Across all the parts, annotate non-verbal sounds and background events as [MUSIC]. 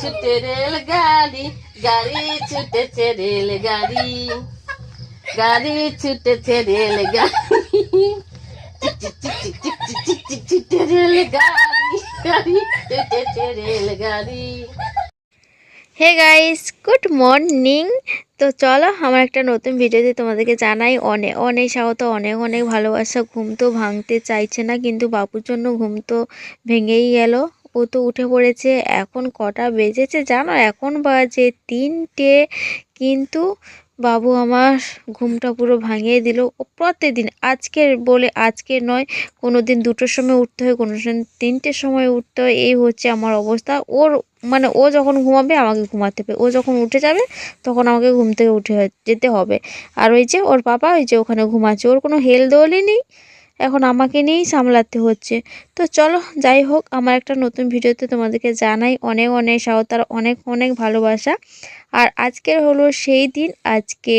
ছুটে রেল গাড়ি গাড়ি ছুটেছে রেল গাড়ি গাড়ি ছুটেছে রেল গাড়ি রেল গাড়ি গাড়ি হে গাইস মর্নিং তো চলো, আমার একটা নতুন ভিডিওতে তোমাদেরকে জানাই অনেক অনেক স্বাগত, অনেক অনেক ভালোবাসা। ঘুম তো ভাঙতে চাইছে না, কিন্তু বাবুর জন্য ঘুম তো ভেঙেই গেল। ও তো উঠে পড়েছে। এখন কটা বেজেছে জানো? এখন বাজে তিনটে। কিন্তু বাবু আমার ঘুমটা পুরো ভাঙিয়ে দিল। ও প্রত্যেকদিন আজকের বলে আজকে নয় কোনো দিন দুটোর সময় উঠতে হয় কোনো দিন তিনটের সময় উঠতে হয়। এই হচ্ছে আমার অবস্থা। ওর মানে ও যখন ঘুমাবে আমাকে ঘুমাতে হবে। ও যখন উঠে যাবে তখন আমাকে ঘুম থেকে উঠে যেতে হবে। আর ওই যে ওর বাবা ওই যে ওখানে ঘুমাচ্ছে। ওর কোনো হেল দোলই নেই। এখন আমাকে নিয়েই সামলাতে হচ্ছে। তো চলো, যাই হোক, আমার একটা নতুন ভিডিওতে তোমাদেরকে জানাই অনেক অনেক সাহতার অনেক অনেক ভালোবাসা। আর আজকের হলো সেই দিন, আজকে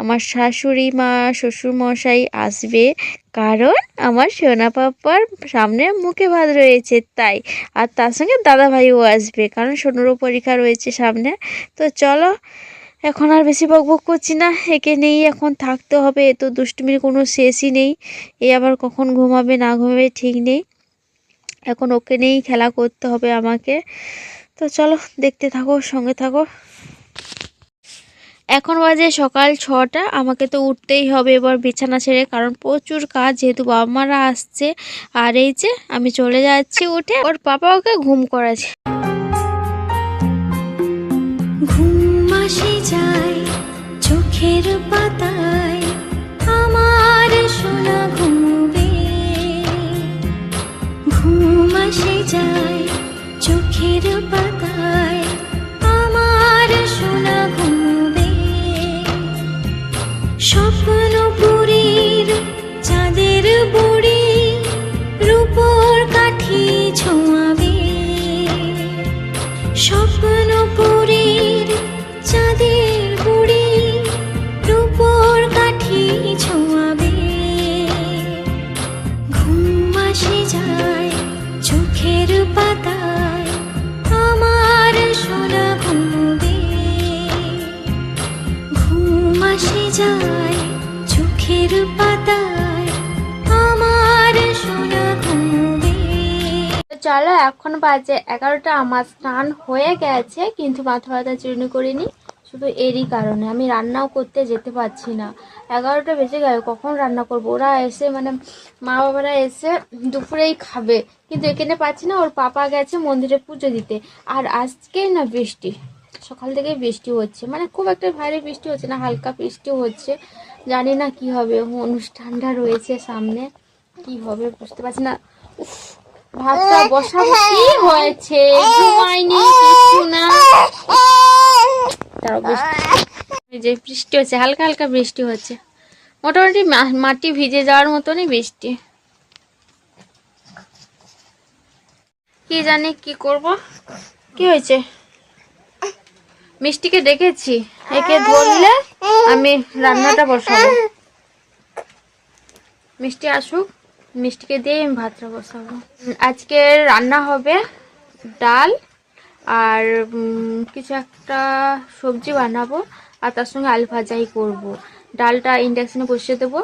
আমার শাশুড়ি মা শ্বশুরমশাই আসবে। কারণ আমার সোনা পাপার সামনে মুখে ভাত রয়েছে, তাই। আর তার সঙ্গে দাদা ভাইও আসবে, কারণ সোনুরও পরীক্ষা রয়েছে সামনে। তো চলো এখন আর বেশি বকবক করছি না, একে নিয়েই এখন থাকতে হবে, এ তো দুষ্টুমির কোনো শেষই নেই, এ আবার কখন ঘুমাবে, না ঘুমাবে ঠিক নেই। এখন ওকে নিয়েই খেলা করতে হবে আমাকে। তো চলো, দেখতে থাকো, সঙ্গে থাকো। এখন বাজে সকাল ছটা, আমাকে তো উঠতেই হবে এবার বিছানা ছেড়ে, কারণ প্রচুর কাজ, যেহেতু বাবা মারা আসছে। আর এই যে, আমি চলে যাচ্ছি উঠে, ওর পাপা ওকে ঘুম করাছে ঘুম আসে যায় চোখের পাতায় আমার সোনা ঘুমবে। ঘুম আসে যায় চোখের পাতায়। চলো এখন বাজে এগারোটা। আমার স্নান হয়ে গেছে কিন্তু মাথা ব্যথা চিরুনি করিনি। শুধু এরই কারণে আমি রান্নাও করতে যেতে পারছি না। এগারোটা বেজে গেল কখন রান্না করব? ওরা এসে মানে মা বাবারা এসে দুপুরেই খাবে। কিন্তু এখানে পাচ্ছি না ওর পাপা গেছে মন্দিরে পুজো দিতে। আর আজকেই না বৃষ্টি। সকাল থেকে বৃষ্টি হচ্ছে। মানে খুব একটা ভারী বৃষ্টি হচ্ছে না হালকা বৃষ্টি হচ্ছে। জানি না কি হবে। অনুষ্ঠানটা রয়েছে সামনে। কি হবে বুঝতে পারছি না। উফ, ভাতটা বসাবো। কি হয়েছে? ঘুমাইনি কিছু না। তারও বৃষ্টি। যে বৃষ্টি হচ্ছে হালকা হালকা বৃষ্টি হচ্ছে। মোটামুটি মাটি ভিজে যাওয়ার মতনই বৃষ্টি। কি জানি কি করব? কি হয়েছে? মিষ্টিকে ডেকেছি। একে ধরলে আমি রান্নাটা বসাবো। মিষ্টি আসুক। মিষ্টিকে দিয়ে আমি ভাতটা বসাবো। আজকে রান্না হবে ডাল আর কিছু একটা সবজি বানাবো আর তার সঙ্গে আলু ভাজাই করব। ডালটা ইন্ডাকশনে বসিয়ে দেবো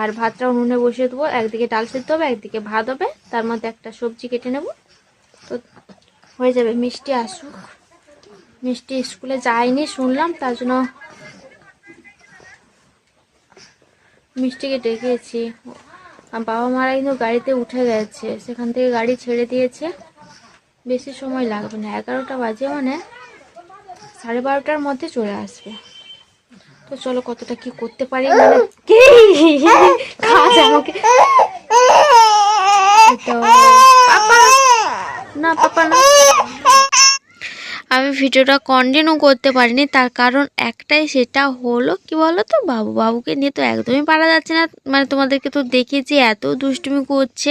আর ভাতটা উনুনে বসিয়ে দেবো। একদিকে ডাল সেদ্ধ হবে, একদিকে ভাত হবে। তার মধ্যে একটা সবজি কেটে নেব। তো হয়ে যাবে, মিষ্টি আসুক। মিষ্টি স্কুলে যায়নি, শুনলাম, তার জন্য মিষ্টিকে ডেকেছি। আর বাবা মারা কিন্তু গাড়িতে উঠে গেছে। সেখান থেকে গাড়ি ছেড়ে দিয়েছে। বেশি সময় লাগবে না। এগারোটা বাজে মানে সাড়ে বারোটার মধ্যে চলে আসবে। তো চলো কতটা কি করতে পারি মানে আমাকে না, পাপা না। আমি ভিডিওটা কন্টিনিউ করতে পারিনি। তার কারণ একটাই, সেটা হলো, কি বলো তো বাবু, বাবুকে নিয়ে তো একদমই পারা যাচ্ছে না। মানে তোমাদেরকে তো দেখেছি এত দুষ্টুমি করছে।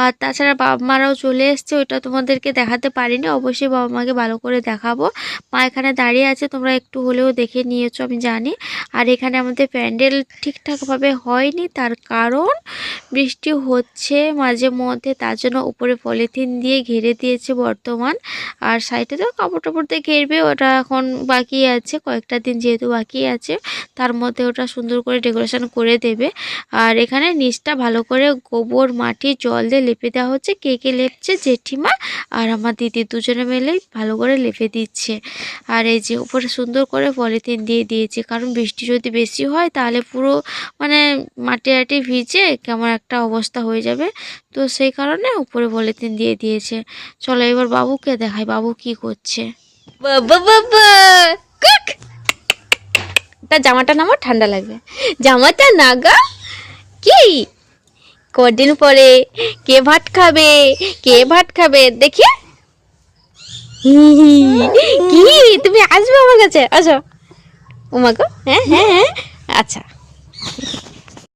আর তাছাড়া বাবা মারাও চলে এসছে, ওইটা তোমাদেরকে দেখাতে পারিনি। অবশ্যই বাবা মাকে ভালো করে দেখাবো। মা এখানে দাঁড়িয়ে আছে, তোমরা একটু হলেও দেখে নিয়েছো, আমি জানি। আর এখানে আমাদের প্যান্ডেল ঠিকঠাকভাবে হয়নি, তার কারণ বৃষ্টি হচ্ছে মাঝে মধ্যে, তার জন্য উপরে পলিথিন দিয়ে ঘিরে দিয়েছে বর্তমান। আর সাইডে তো কাপড় দিয়ে ঘেরবে, ওটা এখন বাকি আছে, কয়েকটা দিন যেহেতু বাকি আছে, তার মধ্যে ওটা সুন্দর করে ডেকোরেশন করে দেবে। আর এখানে নিচটা ভালো করে গোবর, মাটি, জল দিয়ে লেপে দেওয়া হচ্ছে, কে কে লেপছে? জেঠিমা আর আমার দিদি দুজনে মিলেই ভালো করে লেপে দিচ্ছে। আর এই যে উপরে সুন্দর করে পলিথিন দিয়ে দিয়েছে, কারণ বৃষ্টি যদি বেশি হয় তাহলে পুরো মানে মাটি আটি ভিজে কেমন একটা অবস্থা হয়ে যাবে। তো সেই কারণে উপরে পলিথিন দিয়ে দিয়েছে। চলো এবার বাবুকে দেখাই, বাবু কি করছে। তার জামাটা নামা, ঠান্ডা লাগবে। জামাটা নাগা? কি? কদিন পরে কে ভাত খাবে? কে ভাত খাবে? দেখি। কি? তুমি আসবে আমার কাছে? আসো। উমাগো হ্যাঁ হ্যাঁ হ্যাঁ। আচ্ছা।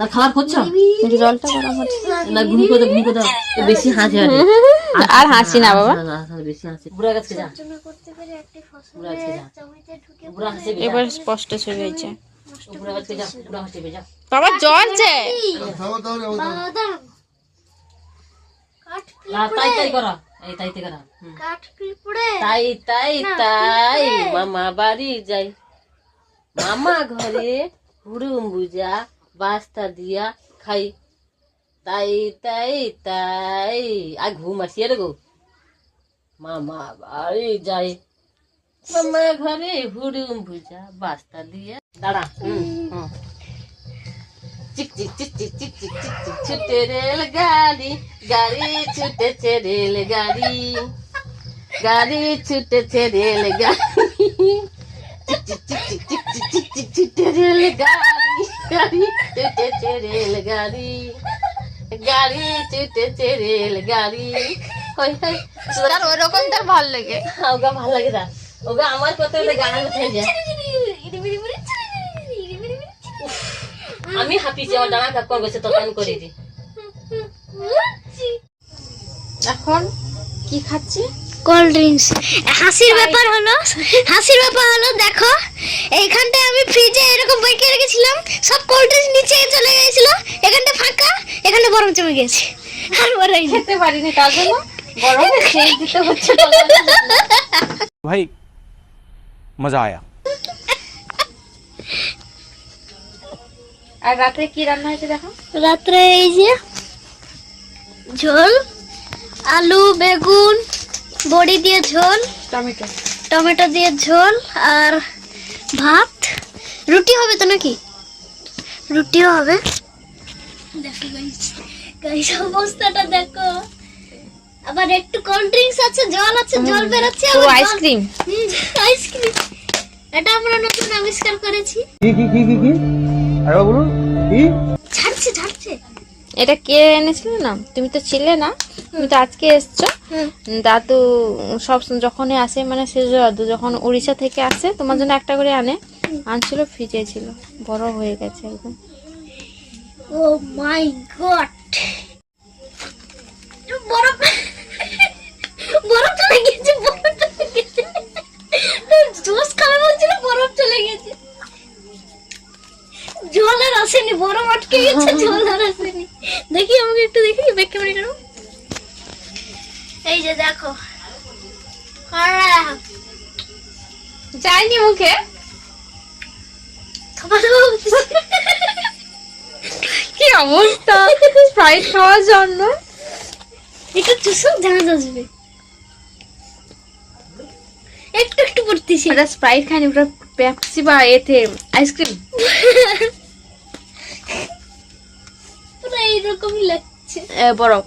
তার খাবার করছ? জলটা গরম হচ্ছে? না ঘুম করে ঘুম করে বেশি হাসি আর আর হাসি না বাবা। বেশি হাসি। বুড়া গাছকে যা। এবার স্পষ্ট হয়েছে যা যা। বাবা তাই তাই করো। এই তাই তাই করো। হুম। তাই তাই তাই। মামা বাড়ি যাই। মামা ঘরে হুড়ুম বুঝা বাস্তা দিয়া খাই তাই তাই তাই আর ঘুম আসিয়ে রে গো মামা বাড়ি যাই মামা ঘরে হুড়ুম বুঝা বাস্তা দিয়া দাঁড়া হুম হুম চিক চিক চিক চিক চিক চিক চিক চিক ছুটে রেলগাড়ি গাড়ি ছুটেছে রেলগাড়ি গাড়ি ছুটেছে রেলগাড়ি চিক চিক চিক চিক চিক চিক চিক চিক ছুটে রেলগাড়ি গাড়ি গাড়ি ছুটেছে রেলগাড়ি হই হই তার ওরকম তার ভালো লাগে। ওগা ভালো লাগে না ওগা আমার কত গান উঠে যায়। আমি হাঁপিছি আমার ডানা কাপ গেছে তখন করে দিই এখন কি খাচ্ছি? কোল্ড ড্রিঙ্কস হাসির ব্যাপার হলো হাসির ব্যাপার হলো দেখো এইখানটায় আমি ফ্রিজে এরকম বাইকে রেখেছিলাম সব কোল্ড ড্রিঙ্কস নিচে চলে গেছিল এখানটা ফাঁকা এখানে বরফ জমে গেছে আর বলাই খেতে পারিনি তার জন্য ভাই মজা আয়া। আর রাতে কি রান্না হয়েছে দেখো? রাত্রে এই যে ঝোল আলু বেগুন বড়ি দিয়ে ঝোল টমেটো। টমেটো দিয়ে ঝোল আর ভাত। রুটি হবে তো নাকি? রুটিও হবে। দেখো গাইস অবস্থাটা দেখো। আবার একটু কোল্ড ড্রিঙ্কস আছে জল আছে জল বেরোচ্ছে আবার আইসক্রিম। হুম, আইসক্রিম। এটা আমরা নতুন আবিষ্কার করেছি। ছাড়ছে ছাড়ছে এটা কে এনেছিল না? তুমি তো ছিলে না। তুমি তো আজকে এসছো। দাদু সব যখনই আসে মানে সে দাদু যখন উড়িষ্যা থেকে আসে তোমার জন্য একটা করে আনে। আনছিল ফ্রিজে ছিল। বড় হয়ে গেছে একদম। Oh my god. বরফ বরফ চলে গেছে বরফ চলে গেছে। জোস খাবে বলছিল বরফ চলে গেছে। জল আর আসেনি বরফ আটকে গেছে জল আর আসেনি। দেখি আমাকে একটু দেখি ব্যাক ক্যামেরা কেন এই যে দেখো। হ্যাঁ। যাইনি মুখে। কি অবস্থা? স্প্রাইট খাওয়ার জন্য। একটু জানা একটু একটু পড়তেছি। ওটা স্প্রাইট খাইনি ওটা পেপসি বা এতে আইসক্রিম [LAUGHS] পুরো এইরকমই লাগছে বরফ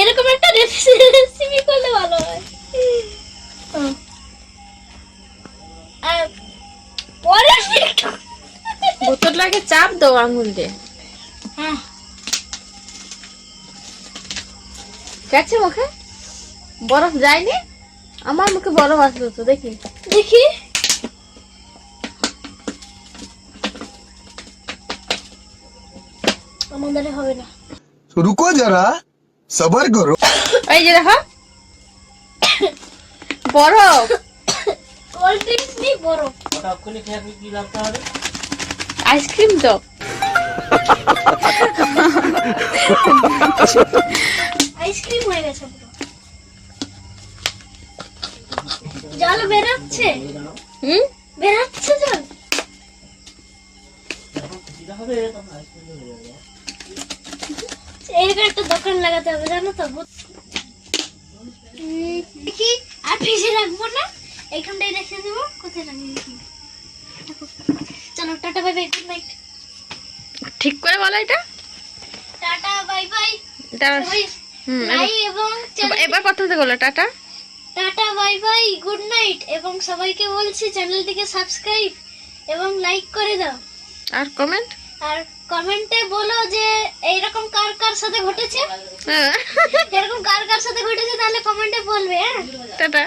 এরকম একটা রেসিপি করলে ভালো হয়। বোতলটাকে চাপ দাও আঙুল দিয়ে। হ্যাঁ। গেছে মুখে? বরফ যায়নি? আমার মুখে বড় মাছ ধরতো দেখি। দেখি। আমাদের হবে না। রুকো যারা সবার করো। এই যে দেখো। বরফ কোল্ড ড্রিঙ্কস নেই বরফ ওটা অক্ষণে খেয়ে কি লাগতে হবে? আইসক্রিম তো। আইসক্রিম হয়ে গেছে পুরো। জল বেরোচ্ছে? হুম? বেরোচ্ছে জল? এরকম একটা দোকান লাগাতে হবে জানো তো? দেখি আর ফ্রিজে রাখব না? এইখানটাই রেখে দেবো কোথায় রাখব চলো tata bye bye good night ঠিক করে বলো এটা। Tata bye bye. সবাই হুম, এবার কথা থেকে বলো tata? Tata bye bye good night. এবং সবাইকে বলছি চ্যানেলটিকে সাবস্ক্রাইব এবং লাইক করে দাও। আর কমেন্ট আর কমেন্টে বলো যে এইরকম কার কার সাথে ঘটেছে? হ্যাঁ। এরকম কার কার সাথে ঘটেছে তাহলে কমেন্টে বলবে হ্যাঁ? টাটা।